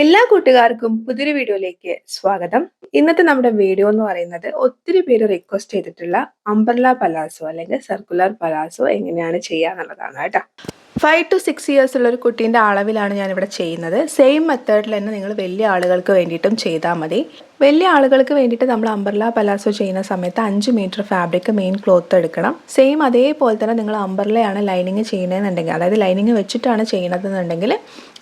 എല്ലാ കൂട്ടുകാർക്കും പുതിയൊരു വീഡിയോയിലേക്ക് സ്വാഗതം. ഇന്നത്തെ നമ്മുടെ വീഡിയോ എന്ന് പറയുന്നത് ഒത്തിരി പേര് റിക്വസ്റ്റ് ചെയ്തിട്ടുള്ള അംബർല പലാസോ അല്ലെങ്കിൽ സർക്കുലർ പലാസോ എങ്ങനെയാണ് ചെയ്യാന്നുള്ളതാണ് കേട്ടോ. ഫൈവ് ടു സിക്സ് ഇയേഴ്സ് ഉള്ളൊരു കുട്ടീന്റെ അളവിലാണ് ഞാനിവിടെ ചെയ്യുന്നത്. സെയിം മെത്തേഡിൽ തന്നെ നിങ്ങൾ വലിയ ആളുകൾക്ക് വേണ്ടിയിട്ടും ചെയ്താൽ മതി. വലിയ ആളുകൾക്ക് വേണ്ടിയിട്ട് നമ്മൾ അംബർല പലാസോ ചെയ്യുന്ന സമയത്ത് അഞ്ച് മീറ്റർ ഫാബ്രിക് മെയിൻ ക്ലോത്ത് എടുക്കണം. സെയിം അതേപോലെ തന്നെ നിങ്ങൾ അംബർലയാണ് ലൈനിങ് ചെയ്യുന്നതെന്നുണ്ടെങ്കിൽ അതായത് ലൈനിങ് വെച്ചിട്ടാണ് ചെയ്യണതെന്നുണ്ടെങ്കിൽ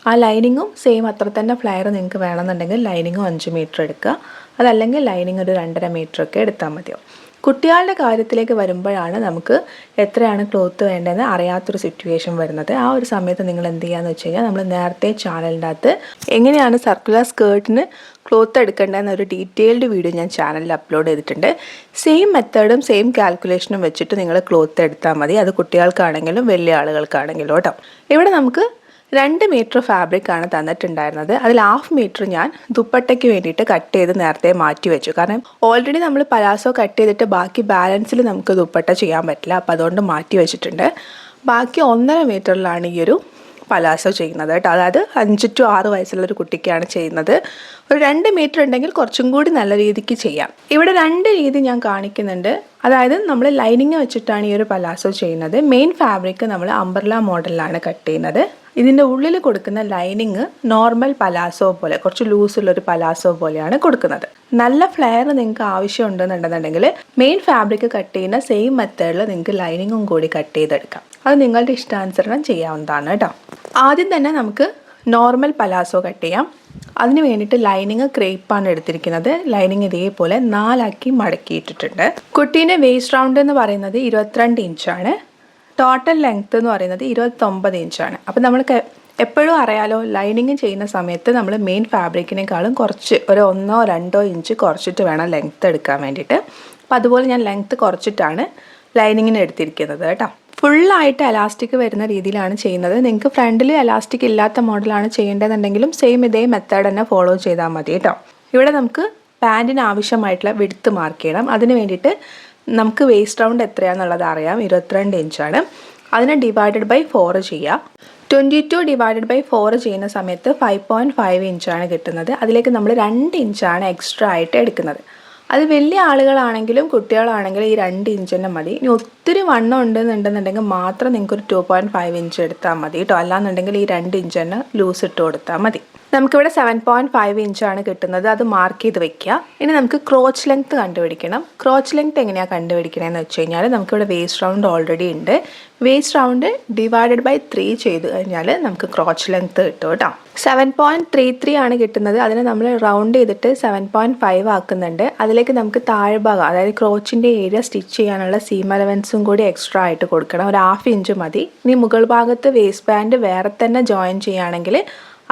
ആ ലൈനിങ്ങും സെയിം അത്ര തന്നെ ഫ്ലയർ നിങ്ങൾക്ക് വേണമെന്നുണ്ടെങ്കിൽ ലൈനിങ്ങും അഞ്ച് മീറ്റർ എടുക്കുക. അതല്ലെങ്കിൽ ലൈനിങ് ഒരു രണ്ടര മീറ്റർ ഒക്കെ എടുത്താൽ മതിയോ. കുട്ടികളുടെ കാര്യത്തിലേക്ക് വരുമ്പോഴാണ് നമുക്ക് എത്രയാണ് ക്ലോത്ത് വേണ്ടതെന്ന് അറിയാത്തൊരു സിറ്റുവേഷൻ വരുന്നത്. ആ ഒരു സമയത്ത് നിങ്ങൾ എന്ത് ചെയ്യാന്ന് വെച്ച് കഴിഞ്ഞാൽ നമ്മൾ നേരത്തെ ചാനലിന്റെ അകത്ത് എങ്ങനെയാണ് സർക്കുലർ സ്കേർട്ടിന് ക്ലോത്ത് എടുക്കേണ്ടതെന്ന് ഒരു ഡീറ്റെയിൽഡ് വീഡിയോ ഞാൻ ചാനലിൽ അപ്ലോഡ് ചെയ്തിട്ടുണ്ട്. സെയിം മെത്തേഡും സെയിം കാൽക്കുലേഷനും വെച്ചിട്ട് നിങ്ങൾ ക്ലോത്ത് എടുത്താൽ മതി. അത് കുട്ടികൾക്കാണെങ്കിലും വലിയ ആളുകൾക്കാണെങ്കിലും കേട്ടോ. ഇവിടെ നമുക്ക് രണ്ട് മീറ്റർ ഫാബ്രിക് ആണ് തന്നിട്ടുണ്ടായിരുന്നത്. അതിൽ ഹാഫ് മീറ്റർ ഞാൻ ദുപ്പട്ടയ്ക്ക് വേണ്ടിയിട്ട് കട്ട് ചെയ്ത് നേരത്തെ മാറ്റി വെച്ചു. കാരണം ഓൾറെഡി നമ്മൾ പലാസോ കട്ട് ചെയ്തിട്ട് ബാക്കി ബാലൻസിൽ നമുക്ക് ദുപ്പട്ട ചെയ്യാൻ പറ്റില്ല. അപ്പോൾ അതുകൊണ്ട് മാറ്റി വെച്ചിട്ടുണ്ട്. ബാക്കി ഒന്നര മീറ്ററിലാണ് ഈ ഒരു പലാസോ ചെയ്യുന്നത് കേട്ടോ. അതായത് അഞ്ച് ടു ആറ് വയസ്സുള്ള ഒരു കുട്ടിക്കാണ് ചെയ്യുന്നത്. ഒരു രണ്ട് മീറ്റർ ഉണ്ടെങ്കിൽ കുറച്ചും കൂടി നല്ല രീതിക്ക് ചെയ്യാം. ഇവിടെ രണ്ട് രീതി ഞാൻ കാണിക്കുന്നുണ്ട്. അതായത് നമ്മൾ ലൈനിങ് വെച്ചിട്ടാണ് ഈ ഒരു പലാസോ ചെയ്യുന്നത്. മെയിൻ ഫാബ്രിക് നമ്മൾ അംബർല മോഡലിലാണ് കട്ട് ചെയ്യുന്നത്. ഇതിന്റെ ഉള്ളിൽ കൊടുക്കുന്ന ലൈനിങ് നോർമൽ പലാസോ പോലെ കുറച്ച് ലൂസുള്ളൊരു പലാസോ പോലെയാണ് കൊടുക്കുന്നത്. നല്ല ഫ്ലെയർ നിങ്ങൾക്ക് ആവശ്യമുണ്ടെന്നുണ്ടെന്നുണ്ടെങ്കിൽ മെയിൻ ഫാബ്രിക് കട്ട് ചെയ്യുന്ന സെയിം മെത്തേഡിൽ നിങ്ങൾക്ക് ലൈനിങ്ങും കൂടി കട്ട് ചെയ്തെടുക്കാം. അത് നിങ്ങളുടെ ഇഷ്ടാനുസരണം ചെയ്യാവുന്നതാണ് കേട്ടോ ആദ്യം തന്നെ നമുക്ക് നോർമൽ പലാസോ കട്ട് ചെയ്യാം. അതിന് വേണ്ടിയിട്ട് ലൈനിങ് ക്രേപ്പാണ് എടുത്തിരിക്കുന്നത്. ലൈനിങ് ഇതേപോലെ നാലാക്കി മടക്കിയിട്ടിട്ടുണ്ട്. കുട്ടീന്റെ വേസ്റ്റ് റൗണ്ട് എന്ന് പറയുന്നത് ഇരുപത്തിരണ്ട് ഇഞ്ചാണ് ടോട്ടൽ ലെങ്ത്ത് എന്ന് പറയുന്നത് ഇരുപത്തൊമ്പത് ഇഞ്ചാണ് അപ്പോൾ നമ്മൾക്ക് എപ്പോഴും അറിയാലോ ലൈനിങ് ചെയ്യുന്ന സമയത്ത് നമ്മൾ മെയിൻ ഫാബ്രിക്കിനേക്കാളും കുറച്ച് ഒരു ഒന്നോ രണ്ടോ ഇഞ്ച് കുറച്ചിട്ട് വേണം ലെങ്ത്ത് എടുക്കാൻ വേണ്ടിയിട്ട്. അപ്പോൾ അതുപോലെ ഞാൻ ലെങ്ത്ത് കുറച്ചിട്ടാണ് ലൈനിങ്ങിന് എടുത്തിരിക്കുന്നത് കേട്ടോ. ഫുള്ളായിട്ട് എലാസ്റ്റിക് വരുന്ന രീതിയിലാണ് ചെയ്യുന്നത്. നിങ്ങൾക്ക് ഫ്രണ്ടിൽ എലാസ്റ്റിക് ഇല്ലാത്ത മോഡലാണ് ചെയ്യേണ്ടതെന്നുണ്ടെങ്കിലും സെയിം ഇതേ മെത്തേഡ് തന്നെ ഫോളോ ചെയ്താൽ മതി കേട്ടോ. ഇവിടെ നമുക്ക് പാന്റിന് ആവശ്യമായിട്ടുള്ള വിടുത്ത് മാർക്ക് ചെയ്യണം. അതിന് വേണ്ടിയിട്ട് നമുക്ക് വേസ്റ്റ് റൗണ്ട് എത്രയാണെന്നുള്ളത് അറിയാം. ഇരുപത്തിരണ്ട് ഇഞ്ചാണ് അതിനെ ഡിവൈഡഡ് ബൈ ഫോർ ചെയ്യുക twenty two divided by four ചെയ്യുന്ന സമയത്ത് ഫൈവ് പോയിന്റ് ഫൈവ് ഇഞ്ചാണ് കിട്ടുന്നത്. അതിലേക്ക് നമ്മൾ രണ്ട് ഇഞ്ചാണ് എക്സ്ട്രാ ആയിട്ട് എടുക്കുന്നത്. അത് വലിയ ആളുകളാണെങ്കിലും കുട്ടികളാണെങ്കിലും ഈ രണ്ട് ഇഞ്ച് മതി. ഇനി ഒത്തിരി വണ്ണം ഉണ്ടെന്നുണ്ടെന്നുണ്ടെങ്കിൽ മാത്രം നിങ്ങൾക്ക് ഒരു ടു പോയിന്റ് ഫൈവ് ഇഞ്ച് എടുത്താൽ മതി കേട്ടോ. അല്ലാന്നുണ്ടെങ്കിൽ ഈ രണ്ട് ഇഞ്ച് ലൂസ് ഇട്ട് കൊടുത്താൽ മതി. നമുക്കിവിടെ സെവൻ പോയിന്റ് ഫൈവ് ഇഞ്ചാണ് കിട്ടുന്നത്. അത് മാർക്ക് ചെയ്ത് വെക്കുക. ഇനി നമുക്ക് ക്രോച്ച് ലെങ്ത് കണ്ടുപിടിക്കണം. ക്രോച്ച് ലെങ്ത് എങ്ങനെയാണ് കണ്ടുപിടിക്കണമെന്ന് വെച്ച് കഴിഞ്ഞാൽ നമുക്കിവിടെ വേസ്റ്റ് റൗണ്ട് ഓൾറെഡി ഉണ്ട്. Waist round divided by three ചെയ്ത് കഴിഞ്ഞാൽ നമുക്ക് ക്രോച്ച് ലെങ്ത് കിട്ടും കേട്ടോ. സെവൻ പോയിന്റ് ത്രീ ത്രീ ആണ് കിട്ടുന്നത്. അതിനെ നമ്മൾ റൗണ്ട് ചെയ്തിട്ട് സെവൻ പോയിന്റ് ഫൈവ് ആക്കുന്നുണ്ട്. അതിലേക്ക് നമുക്ക് താഴ്ഭാഗം അതായത് ക്രോച്ചിന്റെ ഏരിയ സ്റ്റിച്ച് ചെയ്യാനുള്ള സീം അലവൻസും കൂടി എക്സ്ട്രാ ആയിട്ട് കൊടുക്കണം. ഒരു ഹാഫ് ഇഞ്ച് മതി. ഇനി മുകൾ ഭാഗത്ത് വേസ്റ്റ് ബാൻഡ് വേറെ തന്നെ ജോയിൻ ചെയ്യുകയാണെങ്കിൽ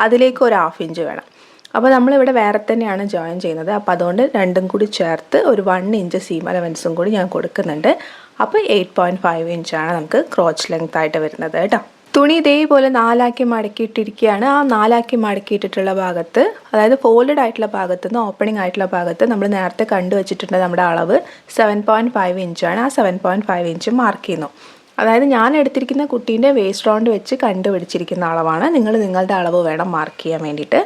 അതിലേക്ക് ഒരു ഹാഫ് ഇഞ്ച് വേണം. അപ്പോൾ നമ്മളിവിടെ വേറെ തന്നെയാണ് ജോയിൻ ചെയ്യുന്നത്. അപ്പോൾ അതുകൊണ്ട് രണ്ടും കൂടി ചേർത്ത് ഒരു വൺ ഇഞ്ച് സീം അലവൻസും കൂടി ഞാൻ കൊടുക്കുന്നുണ്ട്. അപ്പോൾ എയ്റ്റ് പോയിന്റ് ഫൈവ് ഇഞ്ചാണ് നമുക്ക് ക്രോച്ച് ലെങ്ത് ആയിട്ട് വരുന്നത് കേട്ടോ. തുണി ഇതേപോലെ നാലാക്കി മടക്കിയിട്ടിരിക്കുകയാണ്. ആ നാലാക്കി മടക്കിയിട്ടിട്ടുള്ള ഭാഗത്ത് അതായത് ഫോൾഡഡ് ആയിട്ടുള്ള ഭാഗത്ത് നിന്ന് ഓപ്പണിംഗ് ആയിട്ടുള്ള ഭാഗത്ത് നമ്മൾ നേരത്തെ കണ്ടുവച്ചിട്ടുണ്ട് നമ്മുടെ അളവ് സെവൻ പോയിന്റ് ഫൈവ് ഇഞ്ചാണ് ആ seven point five inch mark ചെയ്യുന്നു. അതായത് ഞാൻ എടുത്തിരിക്കുന്ന കുട്ടീന്റെ വേസ്റ്റ് റൗണ്ട് വെച്ച് കണ്ടുപിടിച്ചിരിക്കുന്ന അളവാണ്. നിങ്ങൾ നിങ്ങളുടെ അളവ് വേണം മാർക്ക് ചെയ്യാൻ വേണ്ടിയിട്ട്.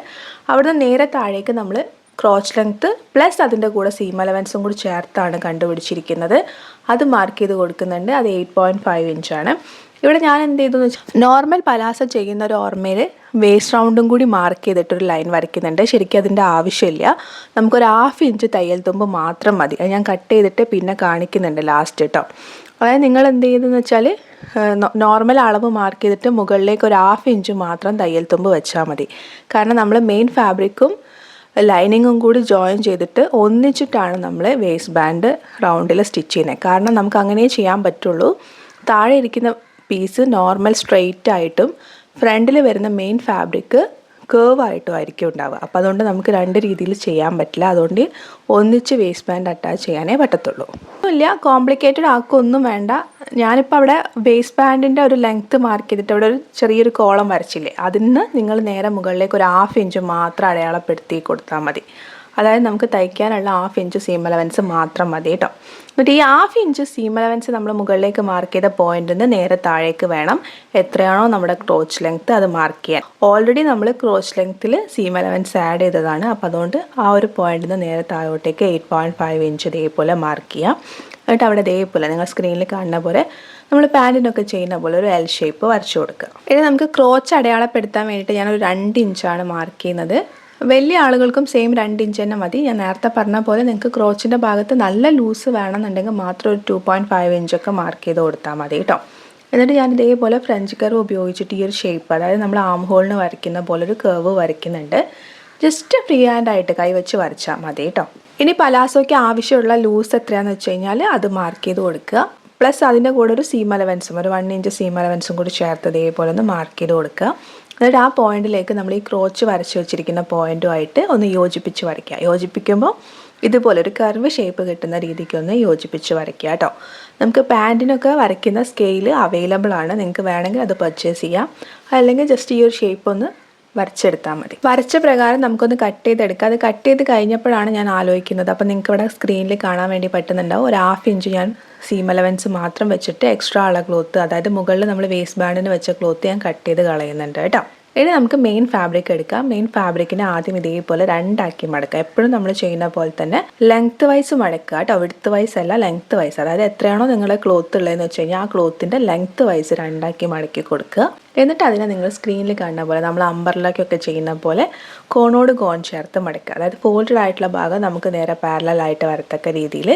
അവിടുന്ന് നേരെ താഴേക്ക് നമ്മൾ ക്രോച്ച് ലെങ്ത്ത് പ്ലസ് അതിന്റെ കൂടെ സീം അലവൻസും കൂടി ചേർത്താണ് കണ്ടുപിടിച്ചിരിക്കുന്നത്. അത് മാർക്ക് ചെയ്ത് കൊടുക്കുന്നുണ്ട്. അത് എയ്റ്റ് പോയിന്റ് ഫൈവ് ഇഞ്ചാണ് ഇവിടെ ഞാൻ എന്ത് ചെയ്തു എന്ന് വെച്ചാൽ നോർമൽ പലാസ ചെയ്യുന്ന ഒരു ഓർമ്മയിൽ വേസ്റ്റ് റൗണ്ടും കൂടി മാർക്ക് ചെയ്തിട്ടൊരു ലൈൻ വരയ്ക്കുന്നുണ്ട്. ശരിക്കും അതിന്റെ ആവശ്യമില്ല. നമുക്കൊരു ഹാഫ് ഇഞ്ച് തയ്യൽ തുമ്പ് മാത്രം മതി. അത് ഞാൻ കട്ട് ചെയ്തിട്ട് പിന്നെ കാണിക്കുന്നുണ്ട് ലാസ്റ്റ് കേട്ടോ അതായത് നിങ്ങൾ എന്ത് ചെയ്തെന്ന് വെച്ചാൽ നോർമൽ അളവ് മാർക്ക് ചെയ്തിട്ട് മുകളിലേക്ക് ഒരു ഹാഫ് ഇഞ്ച് മാത്രം തയ്യൽ തുമ്പ് വെച്ചാൽ മതി. കാരണം നമ്മൾ മെയിൻ ഫാബ്രിക്കും ലൈനിങ്ങും കൂടി ജോയിൻ ചെയ്തിട്ട് ഒന്നിച്ചിട്ടാണ് നമ്മൾ വേസ്റ്റ് ബാൻഡ് റൗണ്ടിൽ സ്റ്റിച്ച് ചെയ്യുന്നത് കാരണം നമുക്ക് അങ്ങനെ ചെയ്യാൻ പറ്റുള്ളൂ. താഴെ ഇരിക്കുന്ന പീസ് നോർമൽ സ്ട്രെയിറ്റ് ആയിട്ടും ഫ്രണ്ടിൽ വരുന്ന മെയിൻ ഫാബ്രിക് കേവ് ആയിട്ടും ആയിരിക്കും ഉണ്ടാവുക. അപ്പോൾ അതുകൊണ്ട് നമുക്ക് രണ്ട് രീതിയിൽ ചെയ്യാൻ പറ്റില്ല. അതുകൊണ്ട് ഒന്നിച്ച് വേസ്റ്റ് ബാൻഡ് അറ്റാച്ച് ചെയ്യാനേ പറ്റത്തുള്ളൂ. ഒന്നുമില്ല കോംപ്ലിക്കേറ്റഡ് ആക്കൊന്നും വേണ്ട. ഞാനിപ്പോൾ അവിടെ വേസ്റ്റ് ബാൻഡിന്റെ ഒരു ലെങ്ത്ത് മാർക്ക് ചെയ്തിട്ട് അവിടെ ഒരു ചെറിയൊരു കോളം വരച്ചില്ലേ? അതിന് നിങ്ങൾ നേരെ മുകളിലേക്ക് ഒരു ഹാഫ് ഇഞ്ച് മാത്രം അടയാളപ്പെടുത്തി കൊടുത്താൽ മതി. അതായത് നമുക്ക് തയ്ക്കാനുള്ള ഹാഫ് ഇഞ്ച് സീം അലവൻസ് മാത്രം മതി കേട്ടോ. എന്നിട്ട് ഈ ഹാഫ് ഇഞ്ച് സീം അലവൻസ് നമ്മൾ മുകളിലേക്ക് മാർക്ക് ചെയ്ത പോയിന്റിൽ നിന്ന് നേരെ താഴേക്ക് വേണം. എത്രയാണോ നമ്മുടെ ക്രോച്ച് ലെങ്ത്ത് അത് മാർക്ക് ചെയ്യാൻ. ഓൾറെഡി നമ്മൾ ക്രോച്ച് ലെങ്ത്തിൽ സീം അലവൻസ് ആഡ് ചെയ്തതാണ്. അപ്പോൾ അതുകൊണ്ട് ആ ഒരു പോയിന്റിൽ നിന്ന് നേരെ താഴോട്ടേക്ക് എയ്റ്റ് പോയിന്റ് ഫൈവ് ഇഞ്ച് ഇതേപോലെ മാർക്ക് ചെയ്യാം. എന്നിട്ട് അവിടെ ഇതേപോലെ നിങ്ങൾ സ്ക്രീനിൽ കാണുന്ന പോലെ നമ്മൾ പാന്റിനൊക്കെ ചെയ്യുന്ന പോലെ ഒരു എൽ ഷേപ്പ് വരച്ചു കൊടുക്കുക. ഇനി നമുക്ക് ക്രോച്ച് അടയാളപ്പെടുത്താൻ വേണ്ടിയിട്ട് ഞാനൊരു രണ്ട് ഇഞ്ചാണ് മാർക്ക് ചെയ്യുന്നത്. വലിയ ആളുകൾക്കും സെയിം രണ്ട് ഇഞ്ച് തന്നെ മതി. ഞാൻ നേരത്തെ പറഞ്ഞ പോലെ നിങ്ങൾക്ക് ക്രോച്ചിന്റെ ഭാഗത്ത് നല്ല ലൂസ് വേണമെന്നുണ്ടെങ്കിൽ മാത്രം ഒരു ടു പോയിന്റ് ഫൈവ് ഇഞ്ചൊക്കെ മാർക്ക് ചെയ്ത് കൊടുത്താൽ മതി കേട്ടോ. എന്നിട്ട് ഞാൻ ഇതേപോലെ ഫ്രഞ്ച് കർവ് ഉപയോഗിച്ചിട്ട് ഈ ഒരു ഷേപ്പ് അതായത് നമ്മൾ ആം ഹോളിന് വരയ്ക്കുന്ന പോലെ ഒരു കർവ് വരയ്ക്കുന്നുണ്ട്. ജസ്റ്റ് ഫ്രീ ഹാൻഡ് ആയിട്ട് കൈവച്ച് വരച്ചാൽ മതി കേട്ടോ. ഇനി പലാസോയ്ക്ക് ആവശ്യമുള്ള ലൂസ് എത്രയാണെന്ന് വെച്ച് കഴിഞ്ഞാൽ അത് മാർക്ക് ചെയ്ത് കൊടുക്കുക. പ്ലസ് അതിന്റെ കൂടെ ഒരു സീം അലവൻസും ഒരു വൺ ഇഞ്ച് സീം അലവൻസും കൂടി ചേർത്ത് ഇതേപോലെ ഒന്ന് മാർക്ക് ചെയ്ത് കൊടുക്കുക. എന്നിട്ട് ആ പോയിന്റിലേക്ക് നമ്മൾ ഈ ക്രോച്ച് വരച്ച് വെച്ചിരിക്കുന്ന പോയിന്റുമായിട്ട് ഒന്ന് യോജിപ്പിച്ച് വരയ്ക്കുക. യോജിപ്പിക്കുമ്പോൾ ഇതുപോലെ ഒരു കർവ് ഷേപ്പ് കിട്ടുന്ന രീതിക്ക് ഒന്ന് യോജിപ്പിച്ച് വരയ്ക്കുക കേട്ടോ. നമുക്ക് പാന്റിനൊക്കെ വരയ്ക്കുന്ന സ്കെയിൽ അവൈലബിൾ ആണ്. നിങ്ങൾക്ക് വേണമെങ്കിൽ അത് പർച്ചേസ് ചെയ്യാം. അല്ലെങ്കിൽ ജസ്റ്റ് ഈ ഒരു ഷേപ്പ് ഒന്ന് വരച്ചെടുത്താൽ മതി. വരച്ച പ്രകാരം നമുക്കൊന്ന് കട്ട് ചെയ്തെടുക്കാം. അത് കട്ട് ചെയ്ത് കഴിഞ്ഞപ്പോഴാണ് ഞാൻ ആലോചിക്കുന്നത്. അപ്പോൾ നിങ്ങൾക്ക് ഇവിടെ സ്ക്രീനിൽ കാണാൻ വേണ്ടി പറ്റുന്നുണ്ടാവും. ഒരു ഹാഫ് ഇഞ്ച് ഞാൻ സീം അലവൻസ് മാത്രം വെച്ചിട്ട് എക്സ്ട്രാ ഉള്ള ക്ലോത്ത് അതായത് മുകളിൽ നമ്മൾ വേസ്റ്റ് ബാൻഡിന് വെച്ച ക്ലോത്ത് ഞാൻ കട്ട് ചെയ്ത് കളയുന്നുണ്ട് കേട്ടോ. ഇനി നമുക്ക് മെയിൻ ഫാബ്രിക് എടുക്കാം. മെയിൻ ഫാബ്രിക്കിനെ ആദ്യം ഇതേപോലെ രണ്ടാക്കി മടക്കുക. എപ്പോഴും നമ്മൾ ചെയ്യുന്ന പോലെ തന്നെ ലെങ്ത് വൈസ് മടക്കുക കേട്ടോ. വിടുത്ത് വൈസ് അല്ല ലെങ്ത് വൈസ് അതായത് എത്രയാണോ നിങ്ങളുടെ ക്ലോത്ത് ഉള്ളതെന്ന് വെച്ച് കഴിഞ്ഞാൽ ആ ക്ലോത്തിന്റെ ലെങ്ത് വൈസ് രണ്ടാക്കി മടക്കി കൊടുക്കുക. എന്നിട്ട് അതിനെ നിങ്ങൾ സ്ക്രീനിൽ കാണുന്ന പോലെ നമ്മൾ അമ്പർലക്കൊക്കെ ചെയ്യുന്ന പോലെ കോണോട് കോൺ ചേർത്ത് മടക്കുക. അതായത് ഫോൾഡഡ് ആയിട്ടുള്ള ഭാഗം നമുക്ക് നേരെ പാരലായിട്ട് വരത്തക്ക രീതിയിൽ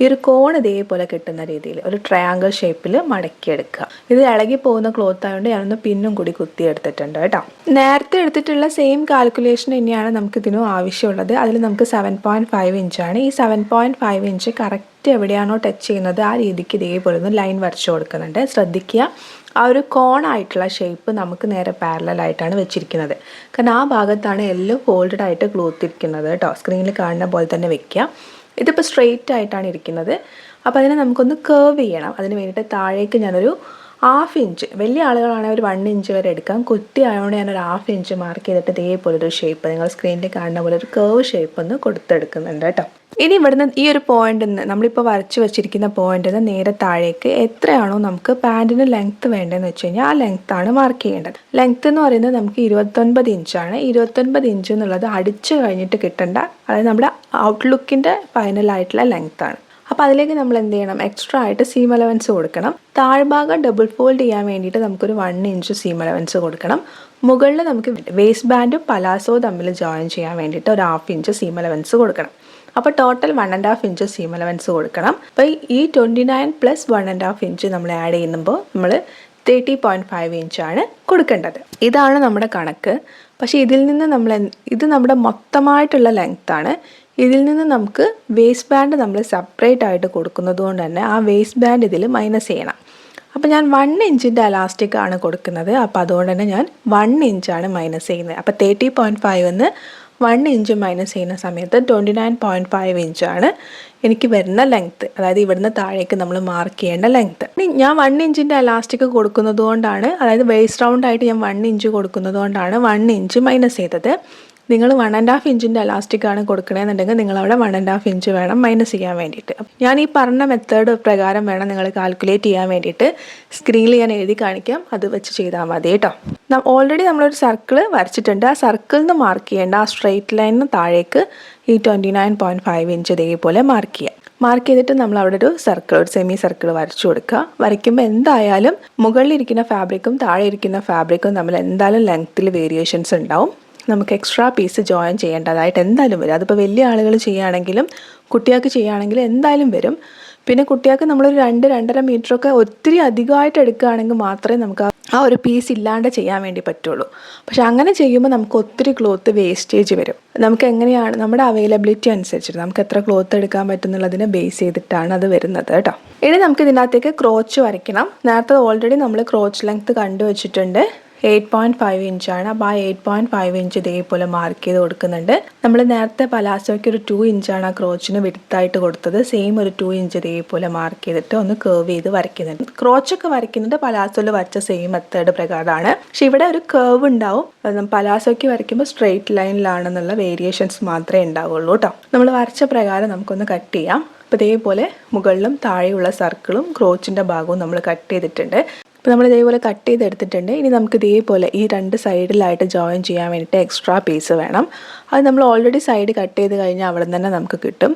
ഈ ഒരു കോൺ ഇതേപോലെ കിട്ടുന്ന രീതിയിൽ ഒരു ട്രയാങ്കിൾ ഷേപ്പിൽ മടക്കിയെടുക്കുക. ഇത് ഇളകി പോകുന്ന ക്ലോത്ത് ആയതുകൊണ്ട് ഞാനൊന്ന് പിന്നും കൂടി കുത്തി എടുത്തിട്ടുണ്ട് കേട്ടോ. നേരത്തെ എടുത്തിട്ടുള്ള സെയിം കാൽക്കുലേഷൻ തന്നെയാണ് നമുക്ക് ഇതിനും ആവശ്യമുള്ളത്. അതിൽ നമുക്ക് സെവൻ പോയിന്റ് ഫൈവ് ഇഞ്ചാണ് ഈ seven point five inch correct എവിടെയാണോ ടച്ച് ചെയ്യുന്നത് ആ രീതിക്ക് ഇതേപോലെ ഒന്ന് ലൈൻ വരച്ചു കൊടുക്കുന്നുണ്ട്. ശ്രദ്ധിക്കുക. ആ ഒരു കോണായിട്ടുള്ള ഷേപ്പ് നമുക്ക് നേരെ പാരലായിട്ടാണ് വെച്ചിരിക്കുന്നത്. കാരണം ആ ഭാഗത്താണ് എല്ലാം ഫോൾഡഡ് ആയിട്ട് ക്ലോത്ത് ഇരിക്കുന്നത് കേട്ടോ. സ്ക്രീനിൽ കാണുന്ന പോലെ തന്നെ വെക്കുക. ഇതിപ്പോൾ സ്ട്രെയിറ്റ് ആയിട്ടാണ് ഇരിക്കുന്നത്. അപ്പോൾ അതിനെ നമുക്കൊന്ന് കേർവ് ചെയ്യണം. അതിന് വേണ്ടിയിട്ട് താഴേക്ക് ഞാനൊരു ഹാഫ് ഇഞ്ച് വലിയ ആളുകളാണെങ്കിൽ ഒരു വൺ ഇഞ്ച് വരെ എടുക്കാം. കുട്ടി ആയതുകൊണ്ട് ഞാൻ ഒരു ഹാഫ് ഇഞ്ച് മാർക്ക് ചെയ്തിട്ട് ഇതേപോലെ ഒരു ഷേപ്പ് നിങ്ങൾ സ്ക്രീനിൽ കാണുന്ന പോലെ ഒരു കർവ് ഷേപ്പ് ഒന്ന് കൊടുത്തെടുക്കുന്നുണ്ട് കേട്ടോ. ഇനി ഇവിടുന്ന് ഈ ഒരു പോയിന്റിൽ നിന്ന് നമ്മളിപ്പോൾ വരച്ച് വെച്ചിരിക്കുന്ന പോയിന്റിൽ നിന്ന് നേരെ താഴേക്ക് എത്രയാണോ നമുക്ക് പാന്റിന് ലെങ്ത്ത് വേണ്ടതെന്ന് വെച്ച് കഴിഞ്ഞാൽ ആ ലെങ്ത് ആണ് മാർക്ക് ചെയ്യേണ്ടത്. ലെങ്ത്ത് എന്ന് പറയുന്നത് നമുക്ക് ഇരുപത്തൊൻപത് ഇഞ്ചാണ് ഇരുപത്തൊൻപത് ഇഞ്ച് എന്നുള്ളത് അടിച്ചു കഴിഞ്ഞിട്ട് കിട്ടേണ്ട അതായത് നമ്മുടെ ഔട്ട്ലുക്കിന്റെ ഫൈനലായിട്ടുള്ള ലെങ്ത്താണ് അപ്പോൾ അതിലേക്ക് നമ്മൾ എന്ത് ചെയ്യണം? എക്സ്ട്രാ ആയിട്ട് സീം അലവൻസ് കൊടുക്കണം. താഴ്ഭാഗം ഡബിൾ ഫോൾഡ് ചെയ്യാൻ വേണ്ടിയിട്ട് നമുക്കൊരു വൺ ഇഞ്ച് സീം അലവൻസ് കൊടുക്കണം. മുകളിൽ നമുക്ക് വേസ്റ്റ് ബാൻഡും പലാസോ തമ്മിൽ ജോയിൻ ചെയ്യാൻ വേണ്ടിയിട്ട് ഒരു ഹാഫ് ഇഞ്ച് സീം അലവൻസ് കൊടുക്കണം. അപ്പോൾ total one and half inch seam allowance കൊടുക്കണം. അപ്പോൾ ഈ twenty nine plus one and half inch നമ്മൾ ആഡ് ചെയ്യുമ്പോൾ നമ്മൾ തേർട്ടി പോയിന്റ് ഫൈവ് ഇഞ്ചാണ് കൊടുക്കേണ്ടത്. ഇതാണ് നമ്മുടെ കണക്ക്. പക്ഷേ ഇതിൽ നിന്ന് നമ്മൾ ഇത് നമ്മുടെ മൊത്തമായിട്ടുള്ള ലെങ്ത്താണ് ഇതിൽ നിന്ന് നമുക്ക് വേസ്റ്റ് ബാൻഡ് നമ്മൾ സെപ്പറേറ്റ് ആയിട്ട് കൊടുക്കുന്നത് കൊണ്ട് തന്നെ ആ വേസ്റ്റ് ബാൻഡ് ഇതിൽ മൈനസ് ചെയ്യണം. അപ്പോൾ ഞാൻ വൺ ഇഞ്ചിന്റെ അലാസ്റ്റിക് ആണ് കൊടുക്കുന്നത്. അപ്പോൾ അതുകൊണ്ട് തന്നെ ഞാൻ വൺ ഇഞ്ചാണ് മൈനസ് ചെയ്യുന്നത്. അപ്പോൾ തേർട്ടി പോയിന്റ് ഫൈവ് എന്ന് വൺ ഇഞ്ച് മൈനസ് ചെയ്യുന്ന സമയത്ത് ട്വന്റി നയൻ പോയിന്റ് ഫൈവ് ഇഞ്ചാണ് എനിക്ക് വരുന്ന ലെങ്ത്ത് അതായത് ഇവിടുന്ന് താഴേക്ക് നമ്മൾ മാർക്ക് ചെയ്യേണ്ട ലെങ്ത്ത് ഞാൻ വൺ ഇഞ്ചിന്റെ അലാസ്റ്റിക് കൊടുക്കുന്നത് കൊണ്ടാണ് അതായത് വേസ്റ്റ് റൗണ്ട് ആയിട്ട് ഞാൻ വൺ ഇഞ്ച് കൊടുക്കുന്നത് കൊണ്ടാണ് വൺ ഇഞ്ച് മൈനസ് ചെയ്തത്. നിങ്ങൾ വൺ ആൻഡ് ഹാഫ് ഇഞ്ചിന്റെ അലാസ്റ്റിക് ആണ് കൊടുക്കണമെന്നുണ്ടെങ്കിൽ നിങ്ങൾ അവിടെ വൺ ആൻഡ് ഹാഫ് ഇഞ്ച് വേണം മൈനസ് ചെയ്യാൻ വേണ്ടിയിട്ട്. ഞാൻ ഈ പറഞ്ഞ മെത്തേഡ് പ്രകാരം വേണം നിങ്ങൾ കാൽക്കുലേറ്റ് ചെയ്യാൻ വേണ്ടിയിട്ട്. സ്ക്രീനിൽ ഞാൻ എഴുതി കാണിക്കാം. അത് വെച്ച് ചെയ്താൽ മതി കേട്ടോ. ഓൾറെഡി നമ്മളൊരു സർക്കിൾ വരച്ചിട്ടുണ്ട്. ആ സർക്കിളിൽ നിന്ന് മാർക്ക് ചെയ്യേണ്ട ആ സ്ട്രെയിറ്റ് ലൈനിന് താഴേക്ക് ഈ twenty nine point five inch ഇതേപോലെ മാർക്ക് ചെയ്യാം. മാർക്ക് ചെയ്തിട്ട് നമ്മൾ അവിടെ ഒരു സർക്കിൾ ഒരു സെമി സർക്കിൾ വരച്ചു കൊടുക്കുക. വരയ്ക്കുമ്പോൾ എന്തായാലും മുകളിലിരിക്കുന്ന ഫാബ്രിക്കും താഴെ ഇരിക്കുന്ന ഫാബ്രിക്കും തമ്മിൽ എന്തായാലും ലെങ്ത്തിൽ വേരിയേഷൻസ് ഉണ്ടാവും. നമുക്ക് എക്സ്ട്രാ പീസ് ജോയിൻ ചെയ്യേണ്ടതായിട്ട് എന്തായാലും വരും. അതിപ്പോൾ വലിയ ആളുകൾ ചെയ്യുകയാണെങ്കിലും കുട്ടികൾക്ക് ചെയ്യുകയാണെങ്കിലും എന്തായാലും വരും. പിന്നെ കുട്ടികൾക്ക് നമ്മളൊരു രണ്ട് രണ്ടര മീറ്ററൊക്കെ ഒത്തിരി അധികമായിട്ട് എടുക്കുകയാണെങ്കിൽ മാത്രമേ നമുക്ക് ആ ഒരു പീസ് ഇല്ലാണ്ട് ചെയ്യാൻ വേണ്ടി പറ്റുള്ളൂ. പക്ഷെ അങ്ങനെ ചെയ്യുമ്പോൾ നമുക്ക് ഒത്തിരി ക്ലോത്ത് വേസ്റ്റേജ് വരും. നമുക്ക് എങ്ങനെയാണ് നമ്മുടെ അവൈലബിലിറ്റി അനുസരിച്ചിട്ട് നമുക്ക് എത്ര ക്ലോത്ത് എടുക്കാൻ പറ്റുന്നുള്ളതിനെ ബേസ് ചെയ്തിട്ടാണ് അത് വരുന്നത് കേട്ടോ. ഇനി നമുക്ക് ഇതിനകത്തേക്ക് ക്രോച്ച് വരയ്ക്കണം. നേരത്തെ ഓൾറെഡി നമ്മൾ ക്രോച്ച് ലെങ്ത്ത് കണ്ടു വെച്ചിട്ടുണ്ട് എയ്റ്റ് പോയിന്റ് ഫൈവ് ഇഞ്ചാണ്. അപ്പോൾ ആ എയ്റ്റ് പോയിന്റ് ഫൈവ് ഇഞ്ച് ഇതേപോലെ മാർക്ക് ചെയ്ത് കൊടുക്കുന്നുണ്ട്. നമ്മൾ നേരത്തെ പലാസോയ്ക്ക് ഒരു ടു ഇഞ്ചാണ് ആ ക്രോച്ചിന് വിടുത്തായിട്ട് കൊടുത്തത്. സെയിം ഒരു ടു ഇഞ്ച് ഇതേപോലെ മാർക്ക് ചെയ്തിട്ട് ഒന്ന് കേർവ് ചെയ്ത് വരയ്ക്കുന്നുണ്ട്. ക്രോച്ചൊക്കെ വരയ്ക്കുന്നത് പലാസോയിൽ വരച്ച സെയിം മെത്തേഡ് പ്രകാരമാണ്. പക്ഷെ ഇവിടെ ഒരു കേർവ് ഉണ്ടാവും. പലാസോയ്ക്ക് വരയ്ക്കുമ്പോൾ സ്ട്രെയിറ്റ് ലൈനിലാണെന്നുള്ള വേരിയേഷൻസ് മാത്രമേ ഉണ്ടാവുള്ളൂ കേട്ടോ നമ്മൾ വരച്ച പ്രകാരം നമുക്കൊന്ന് കട്ട് ചെയ്യാം. അപ്പോൾ ഇതേപോലെ മുകളിലും താഴെയുള്ള സർക്കിളും ക്രോച്ചിന്റെ ഭാഗവും നമ്മൾ കട്ട് ചെയ്തിട്ടുണ്ട്. അപ്പോൾ നമ്മൾ ഇതേപോലെ കട്ട് ചെയ്തെടുത്തിട്ടുണ്ട് ഇനി നമുക്ക് ഇതേപോലെ ഈ രണ്ട് സൈഡിലായിട്ട് ജോയിൻ ചെയ്യാൻ വേണ്ടിയിട്ട് എക്സ്ട്രാ പീസ് വേണം. അത് നമ്മൾ ഓൾറെഡി സൈഡ് കട്ട് ചെയ്ത് കഴിഞ്ഞാൽ അവിടെ തന്നെ നമുക്ക് കിട്ടും.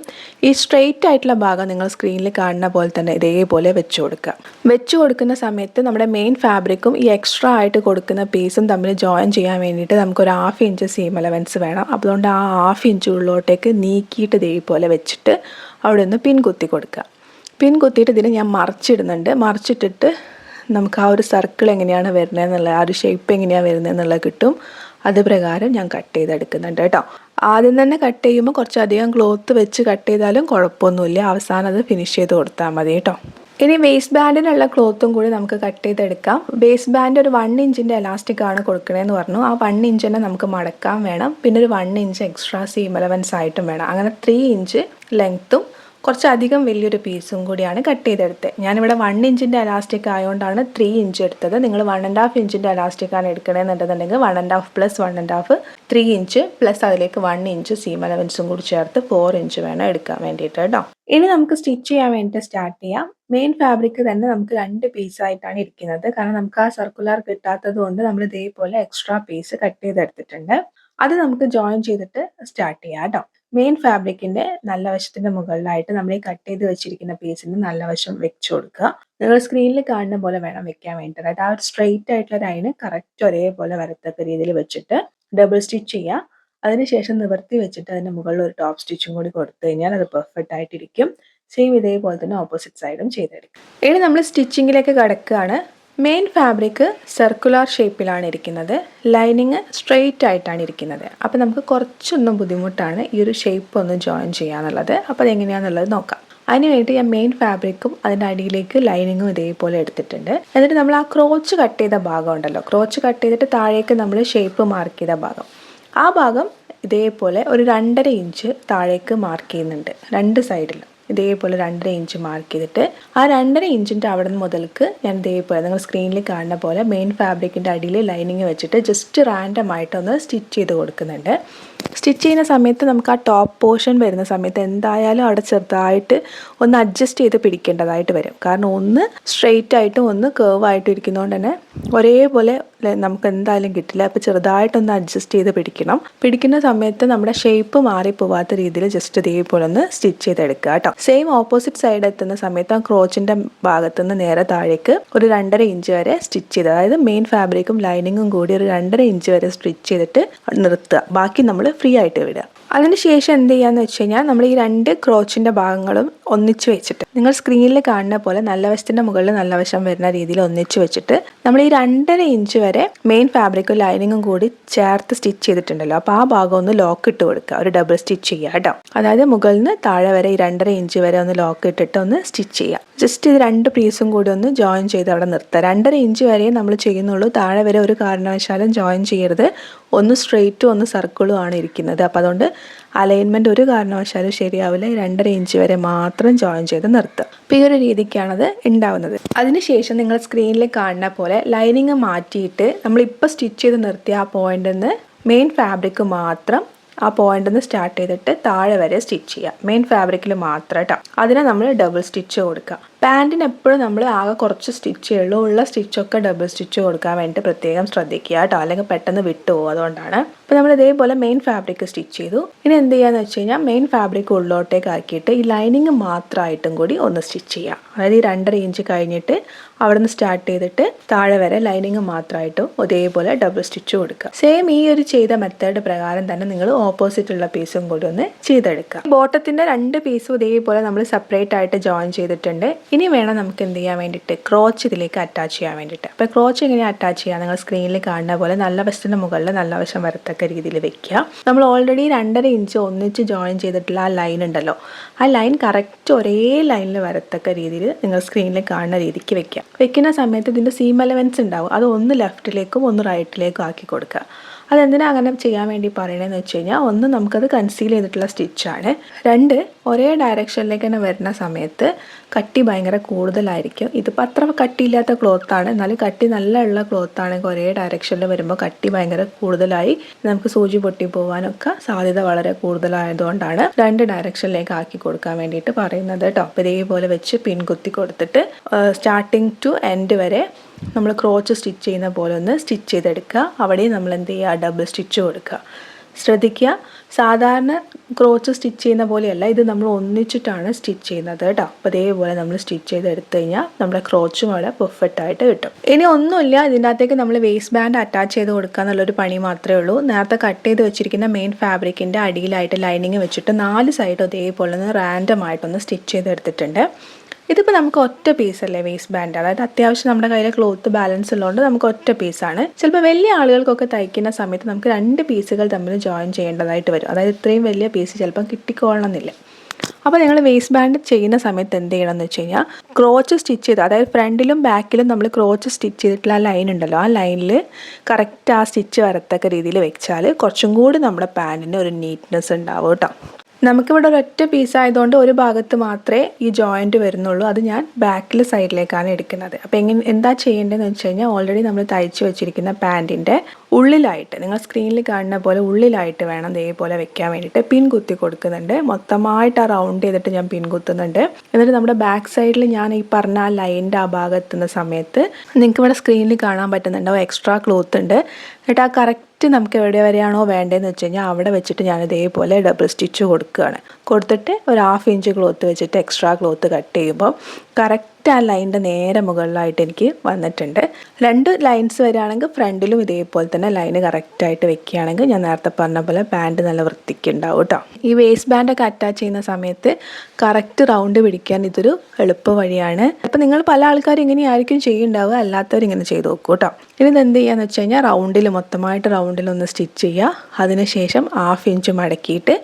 ഈ സ്ട്രെയിറ്റ് ആയിട്ടുള്ള ഭാഗം നിങ്ങൾ സ്ക്രീനിൽ കാണുന്ന പോലെ തന്നെ ഇതേപോലെ വെച്ച് കൊടുക്കുക. വെച്ച് കൊടുക്കുന്ന സമയത്ത് നമ്മുടെ മെയിൻ ഫാബ്രിക്കും ഈ എക്സ്ട്രാ ആയിട്ട് കൊടുക്കുന്ന പീസും തമ്മിൽ ജോയിൻ ചെയ്യാൻ വേണ്ടിയിട്ട് നമുക്കൊരു ഹാഫ് ഇഞ്ച് സീം അലവൻസ് വേണം. അതുകൊണ്ട് ആ ഹാഫ് ഇഞ്ച് ഉള്ളിലോട്ടേക്ക് നീക്കിയിട്ട് ഇതേപോലെ വെച്ചിട്ട് അവിടെ നിന്ന് പിൻ കുത്തി കൊടുക്കുക. പിൻ കുത്തിയിട്ട് ഇതിനെ ഞാൻ മറിച്ചിടുന്നുണ്ട്. മറിച്ചിട്ടിട്ട് നമുക്ക് ആ ഒരു സർക്കിൾ എങ്ങനെയാണ് വരുന്നത് എന്നുള്ളത് ആ ഒരു ഷേപ്പ് എങ്ങനെയാണ് വരുന്നത് എന്നുള്ളത് കിട്ടും. അത് പ്രകാരം ഞാൻ കട്ട് ചെയ്തെടുക്കുന്നുണ്ട് കേട്ടോ. ആദ്യം തന്നെ കട്ട് ചെയ്യുമ്പോൾ കുറച്ചധികം ക്ലോത്ത് വെച്ച് കട്ട് ചെയ്താലും കുഴപ്പമൊന്നുമില്ല. അവസാനം അത് ഫിനിഷ് ചെയ്ത് കൊടുത്താൽ മതി കേട്ടോ. ഇനി വേസ്റ്റ് ബാൻഡിനുള്ള ക്ലോത്തും കൂടി നമുക്ക് കട്ട് ചെയ്തെടുക്കാം. വേസ്റ്റ് ബാൻഡ് ഒരു വൺ ഇഞ്ചിന്റെ എലാസ്റ്റിക് ആണ് കൊടുക്കണേന്ന് പറഞ്ഞു. ആ വൺ ഇഞ്ചിനെ നമുക്ക് മടക്കാൻ വേണം. പിന്നെ ഒരു one inch extra seam allowance ആയിട്ടും വേണം. അങ്ങനെ ത്രീ ഇഞ്ച് ലെങ്ത്തും കുറച്ചധികം വലിയൊരു പീസും കൂടിയാണ് കട്ട് ചെയ്തെടുത്തത്. ഞാനിവിടെ വൺ ഇഞ്ചിന്റെ അലാസ്റ്റിക് ആയതുകൊണ്ടാണ് ത്രീ ഇഞ്ച് എടുത്തത്. നിങ്ങൾ വൺ ആൻഡ് ഹാഫ് ഇഞ്ചിന്റെ അലാസ്റ്റിക്കാണ് എടുക്കണമെന്നുണ്ടെന്നുണ്ടെങ്കിൽ one and half plus one and half three inch plus അതിലേക്ക് വൺ ഇഞ്ച് സീം അലവൻസും കൂടി ചേർത്ത് ഫോർ ഇഞ്ച് വേണം എടുക്കാൻ വേണ്ടിയിട്ട് കേട്ടോ. ഇനി നമുക്ക് സ്റ്റിച്ച് ചെയ്യാൻ വേണ്ടിയിട്ട് സ്റ്റാർട്ട് ചെയ്യാം. മെയിൻ ഫാബ്രിക് തന്നെ നമുക്ക് രണ്ട് പീസായിട്ടാണ് ഇരിക്കുന്നത്. കാരണം നമുക്ക് ആ സർക്കുലർ കിട്ടാത്തത് കൊണ്ട് നമ്മൾ ഇതേപോലെ എക്സ്ട്രാ പീസ് കട്ട് ചെയ്തെടുത്തിട്ടുണ്ട്. അത് നമുക്ക് ജോയിൻ ചെയ്തിട്ട് സ്റ്റാർട്ട് ചെയ്യാം കേട്ടോ. മെയിൻ ഫാബ്രിക്കിന്റെ നല്ല വശത്തിന്റെ മുകളിലായിട്ട് നമ്മൾ ഈ കട്ട് ചെയ്ത് വെച്ചിരിക്കുന്ന പീസിന് നല്ല വശം വെച്ചു കൊടുക്കുക. നിങ്ങൾ സ്ക്രീനിൽ കാണുന്ന പോലെ വേണം വെക്കാൻ വേണ്ടിയിട്ട്. അതായത് ആ ഒരു സ്ട്രെയിറ്റ് ആയിട്ടുള്ള ലൈന് കറക്റ്റ് ഒരേപോലെ വരത്തക്ക രീതിയിൽ വെച്ചിട്ട് ഡബിൾ സ്റ്റിച്ച് ചെയ്യുക. അതിനുശേഷം നിവർത്തി വെച്ചിട്ട് അതിന്റെ മുകളിൽ ഒരു ടോപ്പ് സ്റ്റിച്ചും കൂടി കൊടുത്തു കഴിഞ്ഞാൽ അത് പെർഫെക്റ്റ് ആയിട്ടിരിക്കും. സെയിം ഇതേപോലെ തന്നെ ഓപ്പോസിറ്റ് സൈഡും ചെയ്തെടുക്കും ഇനി നമ്മൾ സ്റ്റിച്ചിങ്ങിലേക്ക് കിടക്കുകയാണ്. മെയിൻ ഫാബ്രിക് സർക്കുലാർ ഷേപ്പിലാണ് ഇരിക്കുന്നത്. ലൈനിങ് സ്ട്രെയിറ്റ് ആയിട്ടാണ് ഇരിക്കുന്നത്. അപ്പോൾ നമുക്ക് കുറച്ചൊന്നും ബുദ്ധിമുട്ടാണ് ഈ ഒരു ഷേപ്പ് ഒന്ന് ജോയിൻ ചെയ്യാന്നുള്ളത് അപ്പോൾ അതെങ്ങനെയാണെന്നുള്ളത് നോക്കാം. അതിനുവേണ്ടി ഞാൻ മെയിൻ ഫാബ്രിക്കും അതിന്റെ അടിയിലേക്ക് ലൈനിങ്ങും ഇതേപോലെ എടുത്തിട്ടുണ്ട്. എന്നിട്ട് നമ്മൾ ആ ക്രോച്ച് കട്ട് ചെയ്ത ഭാഗം ഉണ്ടല്ലോ. ക്രോച്ച് കട്ട് ചെയ്തിട്ട് താഴേക്ക് നമ്മൾ ഷേപ്പ് മാർക്ക് ചെയ്ത ഭാഗം. ആ ഭാഗം ഇതേപോലെ ഒരു രണ്ടര ഇഞ്ച് താഴേക്ക് മാർക്ക് ചെയ്യുന്നുണ്ട്. രണ്ട് സൈഡിലും ഇതേപോലെ രണ്ടര ഇഞ്ച് മാർക്ക് ചെയ്തിട്ട് ആ രണ്ടര ഇഞ്ചിന്റെ അവിടെ നിന്ന് മുതൽക്ക് ഞാൻ ഇതേപോലെ നിങ്ങൾ സ്ക്രീനിൽ കാണുന്ന പോലെ മെയിൻ ഫാബ്രിക്കിന്റെ അടിയിൽ ലൈനിങ് വെച്ചിട്ട് ജസ്റ്റ് റാൻഡം ആയിട്ടൊന്ന് സ്റ്റിച്ച് ചെയ്ത് കൊടുക്കുന്നുണ്ട്. സ്റ്റിച്ച് ചെയ്യുന്ന സമയത്ത് നമുക്ക് ആ ടോപ്പ് പോർഷൻ വരുന്ന സമയത്ത് എന്തായാലും അവിടെ ചെറുതായിട്ട് ഒന്ന് അഡ്ജസ്റ്റ് ചെയ്ത് പിടിക്കേണ്ടതായിട്ട് വരും. കാരണം ഒന്ന് സ്ട്രെയിറ്റ് ആയിട്ടും ഒന്ന് കേർവ് ആയിട്ടും ഇരിക്കുന്നതുകൊണ്ട് തന്നെ ഒരേപോലെ നമുക്ക് എന്തായാലും കിട്ടില്ല. അപ്പോൾ ചെറുതായിട്ടൊന്ന് അഡ്ജസ്റ്റ് ചെയ്ത് പിടിക്കണം. പിടിക്കുന്ന സമയത്ത് നമ്മുടെ ഷേപ്പ് മാറിപ്പോവാത്ത രീതിയിൽ ജസ്റ്റ് ഇതേപോലെ ഒന്ന് സ്റ്റിച്ച് ചെയ്തെടുക്കുക കേട്ടോ. സെയിം ഓപ്പോസിറ്റ് സൈഡ് എത്തുന്ന സമയത്ത് ആ ക്രോച്ചിന്റെ ഭാഗത്തു നിന്ന് നേരെ താഴേക്ക് ഒരു രണ്ടര ഇഞ്ച് വരെ സ്റ്റിച്ച് ചെയ്ത് അതായത് മെയിൻ ഫാബ്രിക്കും ലൈനിങ്ങും കൂടി ഒരു രണ്ടര ഇഞ്ച് വരെ സ്റ്റിച്ച് ചെയ്തിട്ട് നിർത്തുക. ബാക്കി നമ്മൾ ഫ്രീ ആയിട്ട് വിടുക. അതിനുശേഷം എന്ത് ചെയ്യാന്ന് വെച്ച് കഴിഞ്ഞാൽ നമ്മൾ ഈ രണ്ട് ക്രോച്ചിന്റെ ഭാഗങ്ങളും ഒന്നിച്ച് വെച്ചിട്ട് നിങ്ങൾ സ്ക്രീനിൽ കാണുന്ന പോലെ നല്ല വശത്തിന്റെ മുകളിൽ നല്ല വശം വരുന്ന രീതിയിൽ ഒന്നിച്ച് വെച്ചിട്ട് നമ്മൾ ഈ രണ്ടര ഇഞ്ച് വരെ മെയിൻ ഫാബ്രിക്കും ലൈനിങ്ങും കൂടി ചേർത്ത് സ്റ്റിച്ച് ചെയ്തിട്ടുണ്ടല്ലോ. അപ്പോൾ ആ ഭാഗം ഒന്ന് ലോക്ക് ഇട്ട് കൊടുക്കുക. ഒരു ഡബിൾ സ്റ്റിച്ച് ചെയ്യുക കേട്ടോ. അതായത് മുകളിൽ നിന്ന് താഴെ വരെ ഈ രണ്ടര ഇഞ്ച് വരെ ഒന്ന് ലോക്ക് ഇട്ടിട്ട് ഒന്ന് സ്റ്റിച്ച് ചെയ്യുക. ജസ്റ്റ് ഇത് രണ്ട് പീസും കൂടി ഒന്ന് ജോയിൻ ചെയ്ത് അവിടെ നിർത്തുക. രണ്ടര ഇഞ്ച് വരെ നമ്മൾ ചെയ്യുന്നുള്ളൂ. താഴെ വരെ ഒരു കാരണവശാലും ജോയിൻ ചെയ്യരുത്. ഒന്ന് സ്ട്രെയിറ്റും ഒന്ന് സർക്കിളും ആണ് ഇരിക്കുന്നത്. അപ്പോൾ അതുകൊണ്ട് അലൈൻമെന്റ് ഒരു കാരണവശാലും ശരിയാവില്ല. രണ്ടര ഇഞ്ച് വരെ മാത്രം ജോയിൻ ചെയ്ത് നിർത്തുക അപ്പോൾ ഈ ഒരു രീതിക്കാണത് ഉണ്ടാവുന്നത് അതിനുശേഷം നിങ്ങൾ സ്ക്രീനിൽ കാണുന്ന പോലെ ലൈനിങ് മാറ്റിയിട്ട് നമ്മളിപ്പോൾ സ്റ്റിച്ച് ചെയ്ത് നിർത്തിയ ആ പോയിന്റിൽ നിന്ന് മെയിൻ ഫാബ്രിക് മാത്രം ആ പോയിന്റിൽ നിന്ന് സ്റ്റാർട്ട് ചെയ്തിട്ട് താഴെ വരെ സ്റ്റിച്ച് ചെയ്യുക മെയിൻ ഫാബ്രിക്കിൽ മാത്രം കേട്ടോ അതിനെ നമ്മൾ ഡബിൾ സ്റ്റിച്ച് കൊടുക്കുക പാന്റിന് എപ്പോഴും നമ്മൾ ആകെ കുറച്ച് സ്റ്റിച്ച് ഉള്ളൂ ഉള്ള സ്റ്റിച്ചൊക്കെ ഡബിൾ സ്റ്റിച്ച് കൊടുക്കാൻ വേണ്ടിയിട്ട് പ്രത്യേകം ശ്രദ്ധിക്കുക കേട്ടോ. അല്ലെങ്കിൽ പെട്ടെന്ന് വിട്ടുപോകും അതുകൊണ്ടാണ്. അപ്പോൾ നമ്മൾ ഇതേപോലെ മെയിൻ ഫാബ്രിക് സ്റ്റിച്ച് ചെയ്തു. ഇനി എന്ത് ചെയ്യാന്ന് വെച്ച് കഴിഞ്ഞാൽ മെയിൻ ഫാബ്രിക് ഉള്ളിലോട്ടേക്ക് ആക്കിയിട്ട് ഈ ലൈനിങ് മാത്രമായിട്ടും കൂടി ഒന്ന് സ്റ്റിച്ച് ചെയ്യാം അതായത് ഈ രണ്ടര ഇഞ്ച് കഴിഞ്ഞിട്ട് അവിടെ നിന്ന് സ്റ്റാർട്ട് ചെയ്തിട്ട് താഴെ വരെ ലൈനിങ് മാത്രമായിട്ടും ഇതേപോലെ ഡബിൾ സ്റ്റിച്ച് കൊടുക്കുക. സെയിം ഈ ഒരു ചെയ്ത മെത്തേഡ് പ്രകാരം തന്നെ നിങ്ങൾ ഓപ്പോസിറ്റ് ഉള്ള പീസും കൂടി ഒന്ന് ചെയ്തെടുക്കുക. ബോട്ടത്തിന്റെ രണ്ട് പീസും ഇതേപോലെ നമ്മൾ സെപ്പറേറ്റ് ആയിട്ട് ജോയിൻ ചെയ്തിട്ടുണ്ട്. ഇനി വേണം നമുക്ക് എന്ത് ചെയ്യാൻ വേണ്ടിയിട്ട്? ക്രോച്ച് ഇതിലേക്ക് അറ്റാച്ച് ചെയ്യാൻ വേണ്ടിയിട്ട്. അപ്പോൾ ക്രോച്ച് എങ്ങനെ അറ്റാച്ച് ചെയ്യുക നിങ്ങൾ സ്ക്രീനിൽ കാണുന്ന പോലെ നല്ല വശത്തിന്റെ മുകളിൽ നല്ല വശം വരത്തക്ക രീതിയിൽ വെക്കുക നമ്മൾ ഓൾറെഡി രണ്ടര ഇഞ്ച് ഒന്നിച്ച് ജോയിൻ ചെയ്തിട്ടുള്ള ആ ലൈൻ ഉണ്ടല്ലോ. ആ ലൈൻ കറക്റ്റ് ഒരേ ലൈനിൽ വരത്തക്ക രീതിയിൽ നിങ്ങൾ സ്ക്രീനിൽ കാണുന്ന രീതിക്ക് വെക്കുക വെക്കുന്ന സമയത്ത് ഇതിന്റെ സീം എലവൻസ് ഉണ്ടാവും. അത് ഒന്ന് ലെഫ്റ്റിലേക്കും ഒന്ന് റൈറ്റിലേക്കും ആക്കി കൊടുക്കുക. അതെന്തിനാ അങ്ങനെ ചെയ്യാൻ വേണ്ടി പറയണതെന്ന് വെച്ച് കഴിഞ്ഞാൽ ഒന്ന് നമുക്കത് കൺസീൽ ചെയ്തിട്ടുള്ള സ്റ്റിച്ചാണ് രണ്ട് ഒരേ ഡയറക്ഷനിലേക്ക് തന്നെ വരുന്ന സമയത്ത് കട്ടി ഭയങ്കര കൂടുതലായിരിക്കും. ഇതിപ്പോൾ അത്ര കട്ടിയില്ലാത്ത ക്ലോത്താണ് എന്നാലും കട്ടി നല്ല ഉള്ള ക്ലോത്താണെങ്കിൽ ഒരേ ഡയറക്ഷനിൽ വരുമ്പോൾ കട്ടി ഭയങ്കര കൂടുതലായി നമുക്ക് സൂചി പൊട്ടി പോകാനൊക്കെ സാധ്യത വളരെ കൂടുതലായതുകൊണ്ടാണ് രണ്ട് ഡയറക്ഷനിലേക്ക് ആക്കി കൊടുക്കാൻ വേണ്ടിയിട്ട് പറയുന്നത് കേട്ടോ. ഇതേപോലെ വെച്ച് പിൻകുത്തി കൊടുത്തിട്ട് സ്റ്റാർട്ടിങ് ടു എൻഡ് വരെ നമ്മൾ ക്രോച്ച് സ്റ്റിച്ച് ചെയ്യുന്ന പോലെ ഒന്ന് സ്റ്റിച്ച് ചെയ്തെടുക്കുക. അവിടെയും നമ്മൾ എന്ത് ചെയ്യുക? ഡബിൾ സ്റ്റിച്ച് കൊടുക്കുക. ശ്രദ്ധിക്കുക. സാധാരണ ക്രോച്ച് സ്റ്റിച്ച് ചെയ്യുന്ന പോലെയല്ല. ഇത് നമ്മൾ ഒന്നിച്ചിട്ടാണ് സ്റ്റിച്ച് ചെയ്യുന്നത് കേട്ടോ. അപ്പോൾ അതേപോലെ നമ്മൾ സ്റ്റിച്ച് ചെയ്ത് എടുത്തു കഴിഞ്ഞാൽ നമ്മുടെ ക്രോച്ചും അവിടെ പെർഫെക്റ്റ് ആയിട്ട് കിട്ടും. ഇനി ഒന്നുമില്ല. ഇതിന്റെ അകത്തേക്ക് നമ്മൾ വേസ്റ്റ് ബാൻഡ് അറ്റാച്ച് ചെയ്ത് കൊടുക്കുക എന്നുള്ളൊരു പണി മാത്രമേ ഉള്ളൂ. നേരത്തെ കട്ട് ചെയ്ത് വെച്ചിരിക്കുന്ന മെയിൻ ഫാബ്രിക്കിന്റെ അടിയിലായിട്ട് ലൈനിങ് വെച്ചിട്ട് നാല് സൈഡും അതേപോലെ ഒന്ന് റാൻഡം ആയിട്ടൊന്ന് സ്റ്റിച്ച് ചെയ്തെടുത്തിട്ടുണ്ട്. ഇതിപ്പോൾ നമുക്ക് ഒറ്റ പീസ് അല്ലേ വേസ്റ്റ് ബാൻഡ് അതായത് അത്യാവശ്യം നമ്മുടെ കയ്യിൽ ക്ലോത്ത് ബാലൻസ് ഉള്ളതുകൊണ്ട് നമുക്ക് ഒറ്റ പീസാണ് ചിലപ്പോൾ വലിയ ആളുകൾക്കൊക്കെ തയ്ക്കുന്ന സമയത്ത് നമുക്ക് രണ്ട് പീസുകൾ തമ്മിൽ ജോയിൻ ചെയ്യേണ്ടതായിട്ട് വരും. അതായത് ഇത്രയും വലിയ പീസ് ചിലപ്പം കിട്ടിക്കോളണമെന്നില്ല അപ്പോൾ നിങ്ങൾ വേസ്റ്റ് ബാൻഡ് ചെയ്യുന്ന സമയത്ത് എന്ത് ചെയ്യണം എന്ന് വെച്ച് കഴിഞ്ഞാൽ ക്രോച്ച് സ്റ്റിച്ച് ചെയ്ത് അതായത് ഫ്രണ്ടിലും ബാക്കിലും നമ്മൾ ക്രോച്ച് സ്റ്റിച്ച് ചെയ്തിട്ടുള്ള ആ ലൈൻ ഉണ്ടല്ലോ ആ ലൈനിൽ കറക്റ്റ് ആ സ്റ്റിച്ച് വരത്തക്ക രീതിയിൽ വെച്ചാൽ കുറച്ചും കൂടി നമ്മുടെ പാന്റിന് ഒരു നീറ്റ്നെസ് ഉണ്ടാവും കേട്ടോ. നമുക്കിവിടെ ഒരൊറ്റ പീസ് ആയതുകൊണ്ട് ഒരു ഭാഗത്ത് മാത്രമേ ഈ ജോയിന്റ് വരുന്നുള്ളൂ. അത് ഞാൻ ബാക്കിൽ സൈഡിലേക്കാണ് എടുക്കുന്നത്. അപ്പോൾ എങ്ങനെ എന്താ ചെയ്യേണ്ടതെന്ന് വെച്ച് കഴിഞ്ഞാൽ ഓൾറെഡി നമ്മൾ തയ്ച്ച് വെച്ചിരിക്കുന്ന പാന്റിന്റെ ഉള്ളിലായിട്ട് നിങ്ങൾ സ്ക്രീനിൽ കാണുന്ന പോലെ ഉള്ളിലായിട്ട് വേണം ഇതേപോലെ വെക്കാൻ വേണ്ടിയിട്ട് പിൻ കുത്തി കൊടുക്കുന്നുണ്ട്. മൊത്തമായിട്ട് ആ റൗണ്ട് ചെയ്തിട്ട് ഞാൻ പിൻ കുത്തുന്നുണ്ട്. എന്നിട്ട് നമ്മുടെ ബാക്ക് സൈഡിൽ ഞാൻ ഈ പറഞ്ഞ ആ ലൈനിന്റെ ആ ഭാഗത്തുന്ന സമയത്ത് നിങ്ങൾക്ക് ഇവിടെ സ്ക്രീനിൽ കാണാൻ പറ്റുന്നുണ്ടാവും എക്സ്ട്രാ ക്ലോത്ത് ഉണ്ട്. എന്നിട്ട് ആ കറക്റ്റ് നമുക്ക് എവിടെ വരെയാണോ വേണ്ടതെന്ന് വെച്ച് കഴിഞ്ഞാൽ അവിടെ വെച്ചിട്ട് ഞാൻ ഇതേപോലെ ഡബിൾ സ്റ്റിച്ച് കൊടുക്കുകയാണ്. കൊടുത്തിട്ട് ഒരു ഹാഫ് ഇഞ്ച് ക്ലോത്ത് വെച്ചിട്ട് എക്സ്ട്രാ ക്ലോത്ത് കട്ട് ചെയ്യുമ്പോൾ കറക്റ്റ് ആ ലൈനിന്റെ നേരെ മുകളിലായിട്ട് എനിക്ക് വന്നിട്ടുണ്ട്. രണ്ട് ലൈൻസ് വരികയാണെങ്കിൽ ഫ്രണ്ടിലും ഇതേപോലെ തന്നെ ലൈന് കറക്റ്റായിട്ട് വെക്കുകയാണെങ്കിൽ ഞാൻ നേരത്തെ പറഞ്ഞ പോലെ പാന്റ് നല്ല വൃത്തിക്ക് ഉണ്ടാവും കേട്ടോ. ഈ വേസ്റ്റ് ബാൻഡൊക്കെ അറ്റാച്ച് ചെയ്യുന്ന സമയത്ത് കറക്റ്റ് റൗണ്ട് പിടിക്കാൻ ഇതൊരു എളുപ്പ വഴിയാണ്. അപ്പം നിങ്ങൾ പല ആൾക്കാരും ഇങ്ങനെയായിരിക്കും ചെയ്യുന്നുണ്ടാവുക. അല്ലാത്തവർ ഇങ്ങനെ ചെയ്ത് നോക്കൂ കേട്ടോ. ഇനി ഇത് എന്ത് ചെയ്യാന്ന് വെച്ച് കഴിഞ്ഞാൽ റൗണ്ടിൽ മൊത്തമായിട്ട് റൗണ്ടിൽ ഒന്ന് സ്റ്റിച്ച് ചെയ്യുക. അതിനുശേഷം ഹാഫ് ഇഞ്ച് മടക്കിയിട്ട്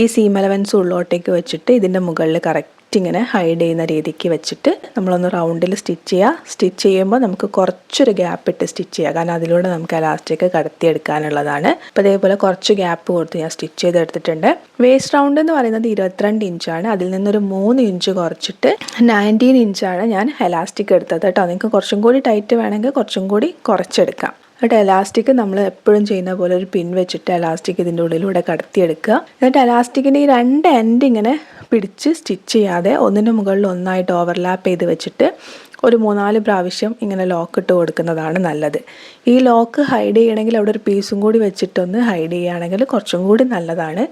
ഈ സീം അലവൻസ് ഉള്ളോട്ടേക്ക് വെച്ചിട്ട് ഇതിന്റെ മുകളിൽ കറക്റ്റ് ഇങ്ങനെ ഹൈഡ് ചെയ്യുന്ന രീതിക്ക് വെച്ചിട്ട് നമ്മളൊന്ന് റൗണ്ടിൽ സ്റ്റിച്ച് ചെയ്യുക സ്റ്റിച്ച് ചെയ്യുമ്പോൾ നമുക്ക് കുറച്ചൊരു ഗ്യാപ്പ് ഇട്ട് സ്റ്റിച്ച് ചെയ്യുക കാരണം അതിലൂടെ നമുക്ക് എലാസ്റ്റിക് കടത്തിയെടുക്കാനുള്ളതാണ്. അപ്പോൾ അതേപോലെ കുറച്ച് ഗ്യാപ്പ് കൊടുത്ത് ഞാൻ സ്റ്റിച്ച് ചെയ്തെടുത്തിട്ടുണ്ട്. വേസ്റ്റ് റൗണ്ട് എന്ന് പറയുന്നത് ഇരുപത്തിരണ്ട് ഇഞ്ചാണ് അതിൽ നിന്നൊരു മൂന്ന് ഇഞ്ച് കുറച്ചിട്ട് നയന്റീൻ ഇഞ്ചാണ് ഞാൻ എലാസ്റ്റിക് എടുത്തത് കേട്ടോ. നിങ്ങൾക്ക് കുറച്ചും കൂടി ടൈറ്റ് വേണമെങ്കിൽ കുറച്ചും കൂടി കുറച്ചെടുക്കാം. എന്നിട്ട് എലാസ്റ്റിക് നമ്മൾ എപ്പോഴും ചെയ്യുന്ന പോലെ ഒരു പിൻ വെച്ചിട്ട് എലാസ്റ്റിക് ഇതിന്റെ ഉള്ളിലൂടെ കടത്തിയെടുക്കുക. എന്നിട്ട് എലാസ്റ്റിക്കിന്റെ ഈ രണ്ട് എൻഡ് ഇങ്ങനെ പിടിച്ച് സ്റ്റിച്ച് ചെയ്യാതെ ഒന്നിന്റെ മുകളിൽ ഒന്നായിട്ട് ഓവർലാപ്പ് ചെയ്ത് വെച്ചിട്ട് ഒരു മൂന്നാൽ പ്രാവശ്യം ഇങ്ങനെ ലോക്ക് ഇട്ട് കൊടുക്കുന്നതാണ് നല്ലത്. ഈ ലോക്ക് ഹൈഡ് ചെയ്യണമെങ്കിൽ അവിടെ ഒരു പീസും കൂടി വെച്ചിട്ടൊന്ന് ഹൈഡ് ചെയ്യുകയാണെങ്കിൽ കുറച്ചും കൂടി നല്ലതാണ്.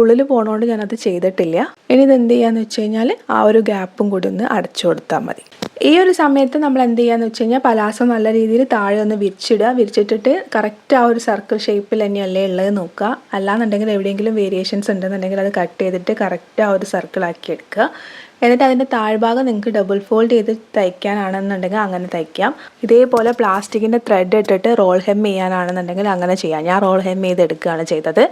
ഉള്ളിൽ പോണോണ്ട് ഞാനത് ചെയ്തിട്ടില്ല. ഇനി ഇത് എന്ത് ചെയ്യാന്ന് വെച്ച് കഴിഞ്ഞാൽ ആ ഒരു ഗ്യാപ്പും കൂടി ഒന്ന് അടച്ചു കൊടുത്താൽ മതി. ഈ ഒരു സമയത്ത് നമ്മൾ എന്ത് ചെയ്യാന്ന് വെച്ച് കഴിഞ്ഞാൽ പലാസം നല്ല രീതിയിൽ താഴെ ഒന്ന് വിരിച്ചിടുക. വിരിച്ചിട്ടിട്ട് കറക്റ്റ് ആ ഒരു സർക്കിൾ ഷേപ്പിൽ തന്നെയല്ലേ ഉള്ളത് നോക്കുക. അല്ലാന്നുണ്ടെങ്കിൽ എവിടെയെങ്കിലും വേരിയേഷൻസ് ഉണ്ടെന്നുണ്ടെങ്കിൽ അത് കട്ട് ചെയ്തിട്ട് കറക്റ്റ് ആ ഒരു സർക്കിൾ ആക്കി എടുക്കുക. എന്നിട്ട് അതിന്റെ താഴ്ഭാഗം നിങ്ങൾക്ക് ഡബിൾ ഫോൾഡ് ചെയ്ത് തയ്ക്കാനാണെന്നുണ്ടെങ്കിൽ അങ്ങനെ തയ്ക്കാം. ഇതേപോലെ പ്ലാസ്റ്റിക്കിന്റെ ത്രെഡ് ഇട്ടിട്ട് റോൾ ഹെം ചെയ്യാനാണെന്നുണ്ടെങ്കിൽ അങ്ങനെ ചെയ്യാം. ഞാൻ റോൾ ഹെം ചെയ്ത് എടുക്കുകയാണ് ചെയ്തത്.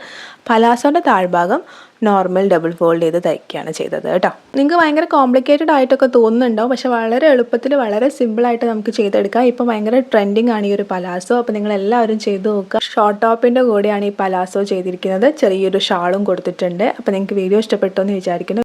പലാസോന്റെ താഴ്ഭാഗം നോർമൽ ഡബിൾ ഫോൾഡ് ചെയ്ത് തയ്ക്കുകയാണ് ചെയ്തത് കേട്ടോ. നിങ്ങൾക്ക് ഭയങ്കര കോംപ്ലിക്കേറ്റഡ് ആയിട്ടൊക്കെ തോന്നുന്നുണ്ടോ? പക്ഷെ വളരെ എളുപ്പത്തിൽ വളരെ സിമ്പിളായിട്ട് നമുക്ക് ചെയ്തെടുക്കാം. ഇപ്പം ഭയങ്കര ട്രെൻഡിങ് ആണ് ഈ ഒരു പലാസോ അപ്പോൾ നിങ്ങൾ എല്ലാവരും ചെയ്ത് നോക്കുക. ഷോർട്ട് ടോപ്പിന്റെ കൂടെയാണ് ഈ പലാസോ ചെയ്തിരിക്കുന്നത്. ചെറിയൊരു ഷാളും കൊടുത്തിട്ടുണ്ട്. അപ്പോൾ നിങ്ങൾക്ക് വീഡിയോ ഇഷ്ടപ്പെട്ടോ എന്ന് വിചാരിക്കുന്നു.